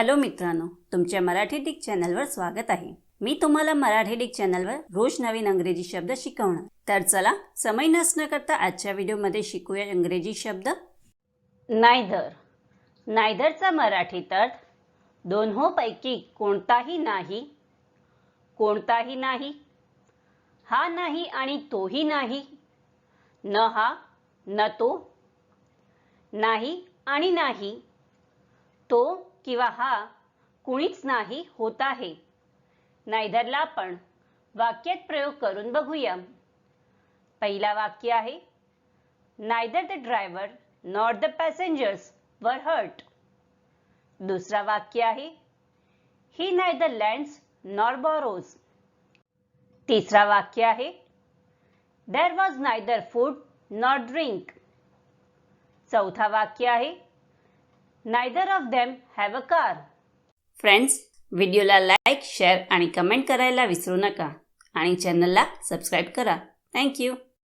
Hello मित्रांनो तुमच्या Marathi Dick चॅनलवर स्वागत आहे. मी तुम्हाला मराठी डिक चॅनलवर रोज नवीन इंग्रजी शब्द शिकवणार. तर चला समय नसणं करता आजच्या व्हिडिओमध्ये शिकूया इंग्रजी शब्द. नायदर. नायदरचा मराठीत अर्थ दोन्होपैकी कोणताही नाही कोणताही नाही हा नाही आणि तोही नाही न हा न तो नाही आणि नाही तो किंवा हा कुणीच नाही होत आहे. नायदरला आपण वाक्यात प्रयोग करून बघूया पहिला वाक्य आहे neither the driver not the passengers were hurt. दुसरा वाक्य आहे he neither lends nor borrows. तिसरा वाक्य आहे there was neither food not drink. चौथा वाक्य आहे neither of them have a car friends व्हिडिओला लाईक शेअर आणि कमेंट करायला विसरू नका. आणि चॅनलला सबस्क्राईब करा. थँक्यू